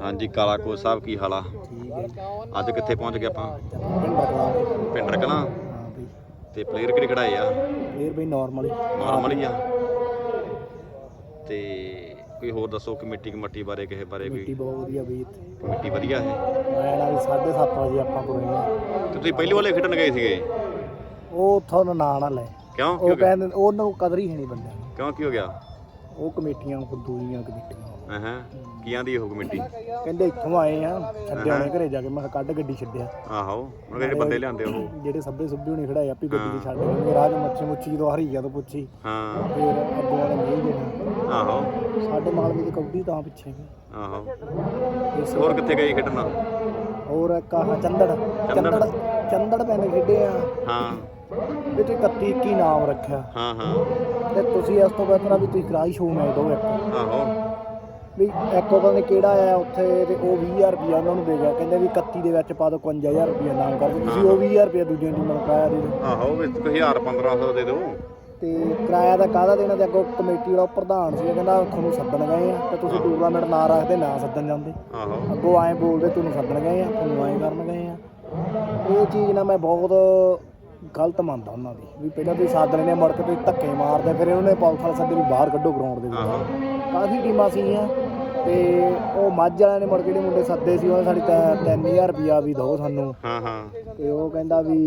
ਹਾਂਜੀ ਕਾਲਾ ਕੋਚ ਸਾਹਿਬ ਕੀ ਹਾਲ ਠੀਕ ਹੈ। ਅੱਜ ਕਿੱਥੇ ਪਹੁੰਚ ਗਏ ਆਪਾਂ? ਪਿੰਡ ਰਕਲਾਂ? ਹਾਂ ਬਈ ਤੇ ਪਲੇਅਰ ਕਿਹੜੇ ਖੜਾਏ ਆ? ਫੇਰ ਬਈ ਨਾਰਮਲੀ ਨਾਰਮਲ ਹੀ ਆ? ਤੇ ਕੋਈ ਹੋਰ ਦੱਸੋ ਕਮੇਟੀ ਕਮੇਟੀ ਬਾਰੇ ਕਿਸੇ ਬਾਰੇ ਮਿੱਟੀ ਕੋਈ ਬਹੁਤ ਵਧੀਆ ਬਈ ਇੱਥੇ। ਕਮੇਟੀ ਵਧੀਆ ਹੈ? ਮੈਂ ਨਾ ਵੀ 7:30 ਵਜੇ ਆਪਾਂ ਕੋਲੇ ਆ। ਤੇ ਤੁਸੀਂ ਪਹਿਲੀ ਵਾਲੇ ਖੇਡਣ ਗਏ ਸੀਗੇ? ਉਹ ਤੁਹਾਨੂੰ ਨਾਂ ਨਾ ਲੈ ਕਿਉਂ? ਉਹ ਗਿਆ? ਕਹਿੰਦੇ ਉਹਨਾਂ ਨੂੰ ਕਦਰ ਹੀ ਹੈ ਨਹੀਂ ਬੰਦਿਆਂ ਨੂੰ। ਕਿਉਂ ਕੀ ਹੋ ਗਿਆ? ਉਹ ਕਮੇਟੀਆਂ ਫੁੱਦੂ ਦੀਆਂ ਕਮੇਟੀਆਂ। ਹਾਂ ਹਾਂ ਕੀ ਆਂਦੀ ਉਹ ਕਮੇਟੀ? ਕਹਿੰਦੇ ਇੱਥੋਂ ਆਏ ਆ ਛੱਡਿਆ ਨੇ ਘਰੇ ਜਾ ਕੇ ਮੈਂ ਕਿਹਾ ਕੱਢ ਗੱਡੀ ਛੱਡਿਆ। ਆਹੋ ਉਹਨਾਂ ਜਿਹੜੇ ਬੰਦੇ ਲਿਆਂਦੇ ਉਹ? ਜਿਹੜੇ ਸੱਬੇ ਸੁੱਬੇ ਹੁਣੇ ਖੜਾਏ ਆਪੀ ਗੱਡੀ 'ਚ ਛੱਡ ਗਏ। ਰਾਜ ਮੱਛੀ ਮੁੱਛੀ ਜਦੋਂ ਹਰੀਆ ਤੋਂ ਪੁੱਛੀ। ਹਾਂ। ਫੇਰ ਅੱਗੋਂ ਵਾਲੇ ਨਹੀਂ ਦੇਣਾ। ਆਹੋ। ਸਾਡੇ ਮਾਲਵੇ ਦੀ ਕਬੱਡੀ ਤਾਂ ਪਿੱਛੇ ਆਹੋ। ਹੋਰ ਕਿੱਥੇ ਗਏ ਖੇਡਣਾ? ਹੋਰ ਇੱਕ ਆਹ ਚੰਦੜ। ਚੰਦੜ। ਚੰਦੜ ਪਿੰਡ ਖੇਡੇ ਆ। ਹਾਂ। ਵਿੱਚ 31 21 ਨਾਮ ਰੱਖਿਆ। ਹਾਂ ਹਾਂ। ਤੇ ਤੁਸੀਂ ਇਸ ਤੋਂ ਬਿਹਤਰ ਆ ਵੀ ਤੁਸੀਂ ਕਰਾਈ ਸ਼ੋਅ ਮੈਚ ਦੋ ਇੱਕ। ਆਹੋ। ਵੀ ਇੱਕ ਪਤਾ ਨਹੀਂ ਕਿਹੜਾ ਆਇਆ ਉੱਥੇ ਤੇ ਉਹ 20000 ਰੁਪਇਆ ਉਹਨਾਂ ਨੂੰ ਦੇ ਗਿਆ। ਕਹਿੰਦੇ ਵੀ 31 ਦੇ ਵਿੱਚ ਪਾ ਦੋ 51000 ਰੁਪਇਆ ਨਾਮ ਕਰ ਦਿਓ। ਤੁਸੀਂ ਉਹ 20000 ਰੁਪਇਆ ਦੂਜੇ ਟੀਮਾਂ ਨੂੰ ਕਿਰਾਇਆ ਦੇ ਦਿਓ। ਆਹੋ ਵਿੱਚ ਕੋਈ 1000 1500 ਦੇ ਦਿਓ। ਤੇ ਕਿਰਾਇਆ ਦਾ ਕਾਹਦਾ ਦੇਣਾ ਤੇ ਅੱਗੋਂ ਕਮੇਟੀ ਵਾਲਾ ਪ੍ਰਧਾਨ ਸੀ ਕਹਿੰਦਾ ਤੁਹਾਨੂੰ ਸੱਦਣ ਗਏ ਆ ਤੇ ਤੁਸੀਂ ਟੂਰਨਾਮੈਂਟ ਨਾ ਰੱਖਦੇ ਨਾ ਸੱਦਣ ਜਾਂਦੇ। ਆਹੋ। ਅੱਗੋਂ ਐਂ ਬੋਲਦੇ ਤੁਹਾਨੂੰ ਸੱਦਣ ਗਏ ਆ ਤੁਹਾਨੂੰ ਐਂ ਕਰਨ ਗਏ ਆ। ਇਹ ਚੀਜ਼ ਨਾ ਮੈਂ ਬਹੁਤ ਗਲਤ ਮੰਨਦਾ ਉਹਨਾਂ ਦੀ ਵੀ ਪਹਿਲਾਂ ਤੁਸੀਂ ਸੱਦ ਲੈਣੇ ਮੁੜ ਕੇ ਤੁਸੀਂ ਧੱਕੇ ਮਾਰਦੇ ਫਿਰ ਉਹਨਾਂ ਨੇ ਪੁਲਿਸ ਵਾਲੇ ਸੱਦੇ ਵੀ ਬਾਹਰ ਕੱਢੋ ਗਰਾਊਂਡ ਦੇ ਵਿੱਚ। ਕਾਫੀ ਟੀਮਾਂ ਸੀਗੀਆਂ ਤੇ ਉਹ ਮੱਝ ਵਾਲਿਆਂ ਨੇ ਮੁੜ ਕੇ ਜਿਹੜੇ ਮੁੰਡੇ ਸੱਦੇ ਸੀ ਉਹਨਾਂ ਸਾਡੀ 3000 ਰੁਪਿਆ ਵੀ ਦਿਓ ਸਾਨੂੰ। ਹਾਂ ਹਾਂ। ਤੇ ਉਹ ਕਹਿੰਦਾ ਵੀ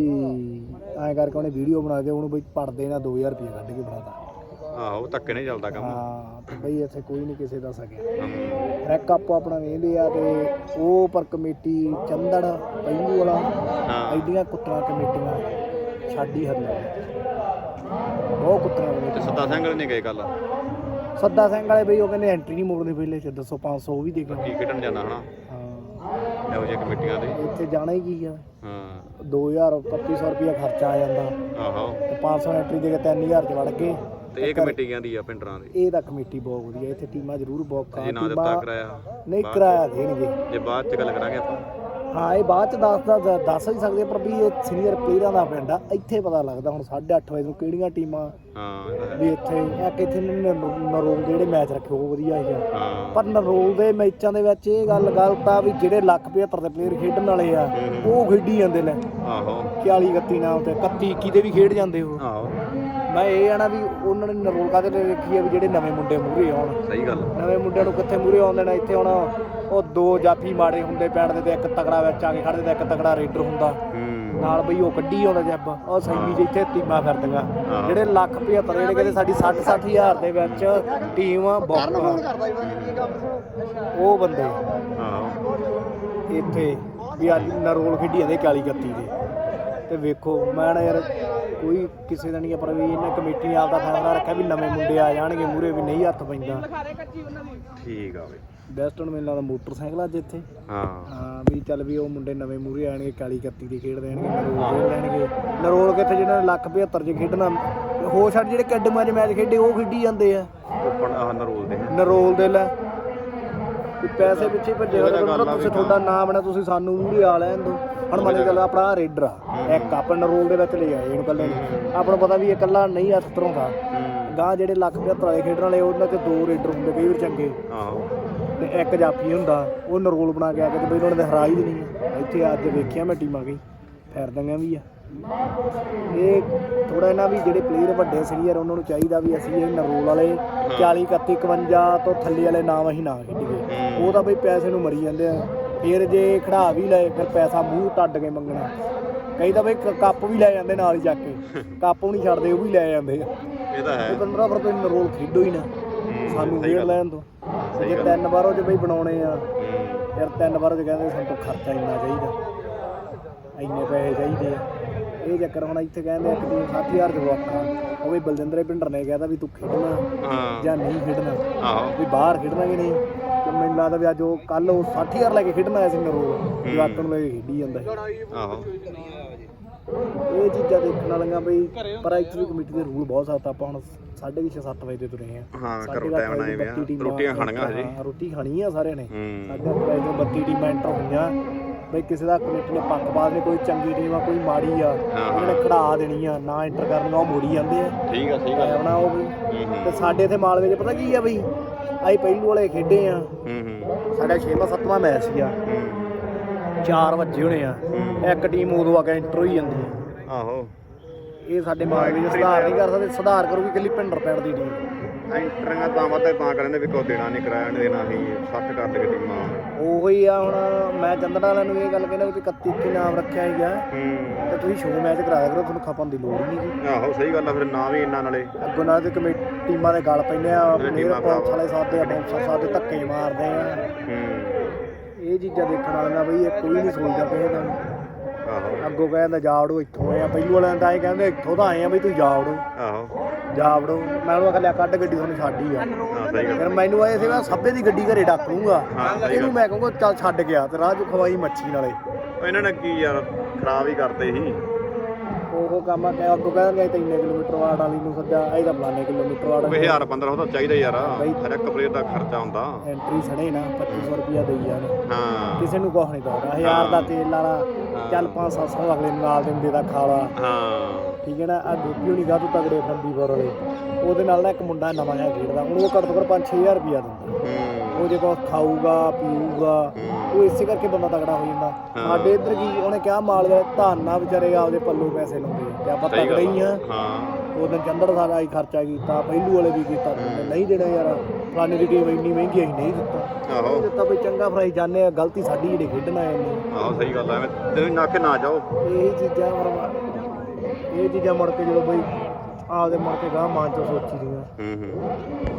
ਐਂ ਕਰਕੇ ਉਹਨੇ ਵੀਡੀਓ ਬਣਾ ਕੇ ਉਹਨੂੰ ਬਈ ਪੜਦੇ ਨਾ 2000 ਰੁਪਿਆ ਕੱਢ ਕੇ ਬਣਾਤਾ ਆਹੋ ਧੱਕੇ ਨਹੀਂ ਚੱਲਦਾ ਕੰਮ। ਹਾਂ ਤੇ ਬਈ ਇੱਥੇ ਕੋਈ ਨਹੀਂ ਕਿਸੇ ਦਾ ਸਕਿਆ। ਰੈਕ ਆਪੋ ਆਪਣਾ ਵੇਂਦੇ ਆ ਤੇ ਉਹ ਪਰ ਕਮੇਟੀ ਚੰਦੜ ਪਹਿਲੂ ਵਾਲਾ ਹਾਂ। ਐਡੀਆਂ ਕੁੱਤਰਾ ਕਮੇਟੀਆਂ ਛਾਡੀ ਹਰਨਾ ਬਹੁਤ ਕੁੱਤਰਾ ਤੇ ਕਮੇਟੀ ਸੱਤਾ ਸਿੰਘ ਵਾਲੇ ਨਹੀਂ ਗਏ ਕੱਲ ਸੱਦਾ ਸਿੰਘ ਵਾਲੇ ਬਈ ਉਹ ਕਹਿੰਦੇ ਐਂਟਰੀ ਨਹੀਂ ਮੋੜਨੀ ਪਹਿਲੇ ਚ ਦੱਸੋ 500 ਉਹ ਵੀ ਦੇ ਕੇ ਕੀ ਖੇਡਣ ਜਾਣਾ ਹਨਾ? ਹਾਂ। ਇਹੋ ਜਿਹੇ ਕਮੇਟੀਆਂ ਦੇ। ਇੱਥੇ ਜਾਣਾ ਹੀ ਕੀ ਆ? ਹਾਂ। 2000 2500 ਰੁਪਿਆ ਖਰਚਾ ਆ ਜਾਂਦਾ। ਆਹੋ। ਤੇ 500 ਐਂਟਰੀ ਦੇ ਕੇ 3000 ਚ ਵੜ ਗਏ। ਤੇ ਇਹ ਕਮੇਟੀ ਕਹਿੰਦੀ ਆ ਪਿੰਡਰਾਂ ਦੀ। ਇਹ ਤਾਂ ਕਮੇਟੀ ਬਹੁਤ ਵਧੀਆ ਇੱਥੇ ਟੀਮਾਂ ਜ਼ਰੂਰ ਬਹੁਤ ਜੇ ਨਾ ਦਿੱਤਾ ਕਰਾਇਆ। ਨਹੀਂ ਕਿਰਾਇਆ ਦੇਣਗੇ। ਜੇ ਬਾਅਦ ਚ ਗੱਲ ਕਰਾਂਗੇ ਆਪਾਂ। ਹਾਂ ਇਹ ਬਾਅਦ ਚ ਦੱਸ ਦਾ ਦੱਸ ਹੀ ਸਕਦੇ ਪਰ ਵੀ ਇਹ ਸੀਨੀਅਰ ਪਲੇਅਰਾਂ ਦਾ ਪਿੰਡ ਆ ਇੱਥੇ ਪਤਾ ਲੱਗਦਾ ਹੁਣ 8:30 ਵਜੇ ਨੂੰ ਕਿਹੜੀਆਂ ਟੀਮਾਂ ਹਾਂ ਹੈ। ਵੀ ਇੱਥੇ ਇੱਕ ਇੱਥੇ ਨ- ਨ- ਨਰੋਲ ਦੇ ਜਿਹੜੇ ਮੈਚ ਰੱਖੇ ਉਹ ਵਧੀਆ ਹੀ ਆ। ਹਾਂ। ਪਰ ਨਰੋਲ ਦੇ ਮੈਚਾਂ ਦੇ ਵਿੱਚ ਇਹ ਗੱਲ ਗਲਤ ਆ ਵੀ ਜਿਹੜੇ ਲੱਖ 75 ਦੇ ਪਲੇਅਰ ਖੇਡਣ ਵਾਲੇ ਆ ਉਹ ਖੇਡੀ ਜਾਂਦੇ ਨੇ। ਆਹੋ। 41 31 ਨਾਮ ਤੇ 31 21 ਦੇ ਵੀ ਖੇਡ ਜਾਂਦੇ ਉਹ। ਆਹੋ। ਮੈਂ ਇਹ ਆਣਾ ਵੀ ਉਹਨਾਂ ਨੇ ਨਰੋਲ ਕਾਦੇ ਲਈ ਰੱਖੀ ਆ ਵੀ ਜਿਹੜੇ ਨਵੇਂ ਮੁੰਡੇ ਮੂਹਰੇ ਆਉਣ? ਸਹੀ ਗੱਲ ਨਵੇਂ ਮੁੰਡਿਆਂ ਨੂੰ ਕਿੱਥੇ ਮੂਰੇ ਆਉਂਦੇ ਨੇ ਇੱਥੇ ਹੁਣ ਉਹ ਦੋ ਜਾਫੀ ਮਾੜੇ ਹੁੰਦੇ ਪੈਣ ਦੇ ਤੇ ਇੱਕ ਤਕੜਾ ਵਿੱਚ ਆ ਕੇ ਖੜਦੇ ਤੇ ਇੱਕ ਤਕੜਾ ਰੇਡਰ ਹੁੰਦਾ। ਹੂੰ। ਨਾਲ ਬਈ ਉਹ ਕੱਢੀ ਆਉਂਦਾ ਜੱਬ। ਉਹ ਸੈਮੀ ਇੱਥੇ ਟੀਮਾਂ ਫਿਰਦੀਆਂ। ਜਿਹੜੇ ਲੱਖ 75 ਜਿਹੜੇ ਕਹਿੰਦੇ ਸਾਡੀ 60 60 ਹਜ਼ਾਰ ਦੇ ਵਿੱਚ ਟੀਮ ਬਹੁਤ ਉਹ ਬੰਦੇ ਆਹੋ ਇੱਥੇ ਵੀ ਅੱਜ ਨਰੋਲ ਖੇਡੀ ਜਾਂਦੇ 41 31 ਦੇ। ਤੇ ਵੇਖੋ ਮੈਂ ਨਾ ਯਾਰ ਕੋਈ ਕਿਸੇ ਦਾ ਨਹੀਂ ਪਰ ਵੀ ਇਹਨਾਂ ਕਮੇਟੀ ਨੇ ਆਪਦਾ ਫੈਸਲਾ ਰੱਖਿਆ ਵੀ ਨਵੇਂ ਮੁੰਡੇ ਆ ਜਾਣਗੇ ਮੂਰੇ ਵੀ ਨਹੀਂ ਹੱਥ ਪੈਂਦਾ। ਠੀਕ ਆ ਬਈ। ਬੈਸਟ ਹੁਣ ਮੈਨੂੰ ਲੱਗਦਾ ਮੋਟਰਸਾਈਕਲ ਅੱਜ ਇੱਥੇ। ਹਾਂ। ਹਾਂ ਵੀ ਚੱਲ ਵੀ ਉਹ ਮੁੰਡੇ ਨਵੇਂ ਮੂਰੇ ਆਣਗੇ ਕਾਲੀ 31 ਦੀ ਖੇਡ ਦੇਣਗੇ ਨਰੋਲ ਖੇਡ ਲੈਣਗੇ। ਨਰੋਲ ਕਿੱਥੇ ਜਿਹਨਾਂ ਨੇ ਲੱਖ 75 ਚ ਖੇਡਣਾ ਹੋ ਛੱਡ ਜਿਹੜੇ ਕੈਡਮਾਂ 'ਚ ਮੈਚ ਖੇਡੇ ਉਹ ਖੇਡੀ ਜਾਂਦੇ ਆ। ਓਪਨ ਆਹ ਨਰੋਲ ਦੇ। ਨਰੋਲ ਦੇ ਲੈ। ਵੀ ਪੈਸੇ ਪਿੱਛੇ ਭੱਜੇ ਹੋਏ ਤਾਂ ਆ ਤੁਸੀਂ ਵੀ ਤੁਹਾਡਾ ਨਾਮ ਨਾ ਤੁਸੀਂ ਸਾਨੂੰ ਮੂਰੇ ਆ ਲੈਣ ਦੋ ਹੁਣ ਮੰਨ ਚੱਲ ਆਪਣਾ ਰੇਡਰ ਆ। ਇੱਕ ਆਪਾਂ ਨਰੋਲ ਦੇ ਵਿੱਚ ਲੈ ਆਏ ਇਹਨੂੰ ਕੱਲੇ ਆਪਾਂ ਨੂੰ ਪਤਾ ਵੀ ਇਹ ਇਕੱਲਾ ਨਹੀਂ ਹੱਥ ਧਰੋਂਦਾ ਹੂੰ। ਗਾਂ ਜਿਹੜੇ ਲੱਖ 75 ਵਾਲੇ ਖੇਡਣ ਵਾਲੇ ਉਹਨਾਂ 'ਚ ਦੋ ਰੇਡਰ ਹੁੰਦੇ ਕਈ ਵਾਰ ਚੰਗੇ। ਆਹੋ। ਤੇ ਇੱਕ ਜਾਫੀ ਹੁੰਦਾ ਉਹ ਨਰੋਲ ਬਣਾ ਕੇ ਆ ਕੇ ਤੇ ਬਈ ਉਹਨਾਂ ਨੇ ਹਰਾ ਹੀ ਦੇਣੀ ਆ। ਇੱਥੇ ਅੱਜ ਵੇਖਿਆ ਮੈਂ ਟੀਮਾਂ ਗਈ ਫੈਰਦੀਆਂ ਵੀ ਆ। ਇਹ ਥੋੜਾ ਇਹਨਾਂ ਵੀ ਜਿਹੜੇ ਪਲੇਅਰ ਵੱਡੇ ਸੀਨੀਅਰ ਉਹਨਾਂ ਨੂੰ ਚਾਹੀਦਾ ਵੀ ਅਸੀਂ ਇਹ ਨਰੋਲ ਵਾਲੇ 40 31 51 ਤੋਂ ਥੱਲੇ ਵਾਲੇ ਨਾਮ ਅਸੀਂ ਨਾ ਖੇਡੀਏ। ਉਹ ਤਾਂ ਬਈ ਪੈਸੇ ਨੂੰ ਮਰੀ ਜਾਂਦੇ ਆ। ਫਿਰ ਜੇ ਖੜਾ ਵੀ ਲਏ ਫਿਰ ਪੈਸਾ ਮੂੰਹ ਟੱਡ ਕੇ ਮੰਗਣਾ। ਕਈ ਤਾਂ ਬਈ ਕੱਪ ਵੀ ਲੈ ਜਾਂਦੇ ਨਾਲ ਹੀ ਚੱਕ ਕੇ। ਕੱਪ ਵੀ ਨਹੀਂ ਛੱਡਦੇ ਉਹ ਵੀ ਲੈ ਜਾਂਦੇ ਆ। ਇਹ ਤਾਂ ਹੈ। 15 ਪਰ ਤੁਸੀਂ ਨਰੋਲ ਖੇਡੋ ਹੀ ਨਾ। ਸਾਨੂੰ ਫੇਰ ਗੱਲ। ਲੈਣ ਦੋ। ਜੇ ਤਿੰਨ ਵਾਰ ਉਹ ਜੇ ਬਈ ਬਣਾਉਣੇ ਆ ਯਾਰ ਤਿੰਨ ਵਾਰ ਜੇ ਕਹਿੰਦੇ ਸਾਨੂੰ ਤਾਂ ਖਰਚਾ ਇੰਨਾ ਚਾਹੀਦਾ। ਇੰਨੇ ਪੈਸੇ ਚਾਹੀਦੇ ਆ। ਇਹ ਚੱਕਰ ਹੁਣ ਇੱਥੇ ਕਹਿੰਦੇ ਇੱਕ ਟੀਮ 60000 ਦੇ ਵਾਕਾ ਉਹ ਵੀ ਬਲਜਿੰਦਰੇ ਪਿੰਡਰ ਨੇ ਕਹਿਤਾ ਵੀ ਤੂੰ ਖੇਡਣਾ ਜਾਂ ਨਹੀਂ ਖੇਡਣਾ। ਆਹੋ। ਵੀ ਬਾਹਰ ਖੇਡਣਾ ਕਿ ਨਹੀਂ। ਤੇ ਮੈਨੂੰ ਲੱਗਦਾ ਵੀ ਅੱਜ ਉਹ ਕੱਲ ਉਹ 60000 ਲੈ ਕੇ ਖੇਡਣਾ ਆਇਆ ਸੀ ਨਰੋਲ ਜਵਾਕਾਂ ਨੂੰ ਲੈ ਕੇ ਖੇਡੀ ਜਾਂਦਾ। ਆਹੋ। ਇਹ ਚੀਜ਼ਾਂ ਦੇਖਣ ਵਾਲੀਆਂ ਬਈ ਪਰ ਐਕਚੁਅਲੀ ਕਮੇਟੀ ਦੇ ਰੂਲ ਬਹੁਤ ਸਖਤ। ਆਪਾਂ ਹੁਣ 6:30 7 ਵਜੇ ਦੇ ਤੁਰੇ ਆ। ਹਾਂ ਕਰੋ ਟਾਈਮ ਐਵੇਂ ਟੀਮਾਂ ਰੋਟੀਆਂ ਖਾਣੀਆਂ ਹਜੇ। ਰੋਟੀ ਖਾਣੀ ਆ ਸਾਰਿਆਂ ਨੇ। ਸਾਡੇ ਕੋਲ ਜੋ 32 ਟੀਮਾਂ ਐਂਟਰ ਹੋਈਆਂ। ਬਈ ਕਿਸੇ ਦਾ ਕਮੇਟੀ ਨੇ ਪੱਖਪਾਤ ਨੇ ਕੋਈ ਚੰਗੀ ਟੀਮ ਆ ਕੋਈ ਮਾੜੀ ਆ। ਉਹਨਾਂ ਖੜਾ ਦੇਣੀ ਆ ਨਾ ਐਂਟਰ ਕਰਨ ਉਹ ਮੋੜੀ ਜਾਂਦੇ ਆ। ਠੀਕ ਆ ਸਹੀ ਗੱਲ ਆਉਣਾ ਉਹ ਵੀ। ਤੇ ਸਾਡੇ ਇੱਥੇ ਮਾਲਵੇ 'ਚ ਪਤਾ ਕੀ ਆ ਬਈ? ਅਸੀਂ ਪਹਿਲੂ ਵਾਲੇ ਖੇਡੇ ਆ। ਸਾਡਾ 6ਵਾਂ 7ਵਾਂ ਮੈਚ ਸੀਗਾ। 4 ਵਜੇ ਹੋਣੇ ਆ। ਇੱਕ ਟੀਮ ਉਦੋਂ ਆ ਕੇ ਇੰਟਰ ਹੋਈ ਜਾਂਦੀ ਆਹੋ। ਇਹ ਸਾਡੇ ਮਾਮਲੇ ਵਿੱਚ ਸੁਧਾਰ ਨਹੀਂ ਕਰ ਸਕਦੇ ਸੁਧਾਰ ਕਰੂਗੀ ਇਕੱਲੀ ਪਿੰਡਰ ਪੈਣ ਦੀ ਟੀਮ ਐਂਟਰੀਆਂ ਤਾਂ ਵੱਧ ਤਾਂ ਕਹਿੰਦੇ ਵੀ ਕੋ ਦੇਣਾ ਨਹੀਂ ਕਿਰਾਇਆ ਨਹੀਂ ਦੇਣਾ ਅਸੀਂ ਸੱਟ ਕਰ ਲਗੇ ਟੀਮਾਂ ਉਹੀ ਆ ਹੁਣ ਮੈਂ ਚੰਦੜਾ ਵਾਲਿਆਂ ਨੂੰ ਇਹ ਗੱਲ ਕਹਿੰਦਾ ਵੀ 31 31 ਨਾਮ ਰੱਖਿਆ ਹੀਗਾ ਹੂੰ। ਤੇ ਤੁਸੀਂ ਸ਼ੋਅ ਮੈਚ ਕਰਾਇਆ ਕਰੋ ਤੁਹਾਨੂੰ ਖਪਣ ਦੀ ਲੋੜ ਹੀ ਨਹੀਂ ਜੀ ਆਹੋ ਸਹੀ ਗੱਲ ਆ ਫਿਰ ਨਾ ਵੀ ਇੰਨਾ ਨਾਲੇ। ਅੱਗੋਂ ਨਾਲ ਤੇ ਕਮੇਟੀ ਟੀਮਾਂ ਦੇ ਗੱਲ ਪੈਂਦੇ ਆ ਟੀਮਾਂ ਪੁਲਿਸ ਵਾਲੇ ਸਾਦੇ ਆ ਬਾਉਂਸਰ ਸਾਦੇ ਧੱਕੇ ਮਾਰਦੇ ਆ। ਹੂੰ। ਇਹ ਚੀਜ਼ਾਂ ਦੇਖਣ ਵਾਲੀਆਂ ਬਈ ਇਹ ਕੋਈ ਨਹੀਂ ਸੋਚਦਾ ਕਿਸੇ ਦਾ ਆਹੋ। ਅੱਗੋਂ ਕਹਿੰਦਾ ਜਾਵੜੋ ਇੱਥੋਂ। ਆਏ ਆ ਪਹਿਲੂ ਵਾਲਿਆਂ ਦਾ ਇਹ ਕਹਿੰਦੇ ਇੱਥੋਂ ਤਾਂ ਆਏ ਆ ਬਈ ਤੂੰ ਜਾਵੜੋ। ਆਹੋ। ਜਾਵੜੋ। ਮੈਂ ਉਹਨੂੰ ਆਖਿਆ ਕੱਢ ਗੱਡੀ ਤੁਹਾਨੂੰ ਛੱਡ ਆ। ਹਾਂ ਸਹੀ ਗੱਲ। ਫਿਰ ਮੈਨੂੰ ਆਏ ਸੀ ਮੈਂ ਸੱਬੇ ਦੀ ਗੱਡੀ ਘਰੇ ਡੱਕ ਲੂੰਗਾ ਹਾਂ, ਸਹੀ ਇਹਨੂੰ ਮੈਂ ਕਹੂੰਗਾ ਚੱਲ ਛੱਡ ਗਿਆ ਤੇ ਰਾਹ 'ਚ ਖਵਾਈ ਮੱਛੀ ਨਾਲੇ। ਉਹ ਇਹਨਾਂ ਨੇ ਕੀ ਯਾਰ ਖਰਾਬ ਹੀ ਕਰਤੇ ਸੀ। ਉਹ ਕੰਮ ਆ ਕਿ ਅੱਗੋਂ ਕਹਿੰਦੇ ਤੇ ਇੰਨੇ ਕਿਲੋਮੀਟਰ ਵਾਟ ਵਾਲੀ ਨੂੰ ਸੱਜਾ ਇਹਦਾ ਫਲਾਣੇ ਕਿਲੋਮੀਟਰ ਵਾਟ ਉਹ 1000 1500 ਤਾਂ ਚਾਹੀਦਾ ਯਾਰ। ਹਰ ਇੱਕ ਪਲੇਅਰ ਦਾ ਖਰਚਾ ਹੁੰਦਾ। ਐਂਟਰੀ ਸਣੇ ਨਾ 2500 ਰੁਪਿਆ ਦੇਈ ਜਾਣ। ਹਾਂ। ਕਿਸੇ ਨੂੰ ਕੁਛ ਨਹੀਂ ਦਊਗਾ ਹਜ਼ਾਰ ਦਾ ਤੇਲ ਵਾਲਾ ਚੱਲ 5-700 ਅਗਲੇ ਨੂੰ ਨਾਲ ਦਿੰਦੇ ਦਾ ਖਾਲਾ। ਹਾਂ। ਠੀਕ ਹੈ ਨਾ? ਆ ਗੋਪੀ ਹੋਣੀ ਗਾ ਤੂੰ ਤਗੜੇ ਫੰਦੀਪੁਰ ਵਾਲੇ ਉਹਦੇ ਨਾਲ ਨਾ ਇੱਕ ਮੁੰਡਾ ਨਵਾਂ ਜਿਹਾ ਖੇਡਦਾ। ਉਹਨੂੰ ਉਹ ਘੱਟ ਤੋਂ ਘੱਟ 5-6000 ਰੁਪਿਆ ਦਿੰਦਾ। ਉਹ ਜੇ ਕੋ ਖਾਊਗਾ ਪੀਊਗਾ ਉਹ ਇਸੇ ਕਰਕੇ ਬੰਦਾ ਤਗੜਾ ਹੋ ਜਾਂਦਾ। ਸਾਡੇ ਇੱਧਰ ਕੀ ਉਹਨੇ ਕਿਹਾ ਮਾਲ ਦੇ ਧਾਨਾ ਵਿਚਾਰੇ ਆਪਦੇ ਪੱਲੂ ਪੈਸੇ ਲਾਉਂਦੇ ਆ। ਤੇ ਆਪਾਂ ਤਗੜੇ ਹੀ ਆ। ਹਾਂ। ਉਦੋਂ ਚੰਦੜ ਸਾਡਾ ਹੀ ਖਰਚਾ ਕੀਤਾ ਪਹਿਲੂ ਵਾਲੇ ਵੀ ਕੀਤਾ। ਨਹੀਂ ਦੇਣਾ ਯਾਰ। ਫਲਾਣੇ ਦੀ ਟੀਮ ਇੰਨੀ ਮਹਿੰਗੀ ਅਸੀਂ ਨਹੀਂ ਦਿੱਤਾ। ਆਹੋ। ਦਿੱਤਾ ਬਈ ਚੰਗਾ ਫਰਾਈ ਆ। ਗਲਤੀ ਸਾਡੀ ਜਿਹੜੇ ਖੇਡਣ ਨੇ। ਆਹੋ ਸਹੀ ਗੱਲ ਐਵੇਂ ਤੁਸੀਂ ਨਾ ਕੇ ਨਾ ਜਾਓ। ਇਹ ਚੀਜ਼ਾਂ ਮਰ ਇਹ ਚੀਜ਼ਾਂ ਮੁੜ ਕੇ ਜਦੋਂ ਬਈ ਆਪਦੇ ਮੁੜ ਕੇ ਗਾਂ ਮਾਂ ਚੋਂ ਸੋਚੀ ਦੀਆਂ। ਹੂੰ ਹੂੰ।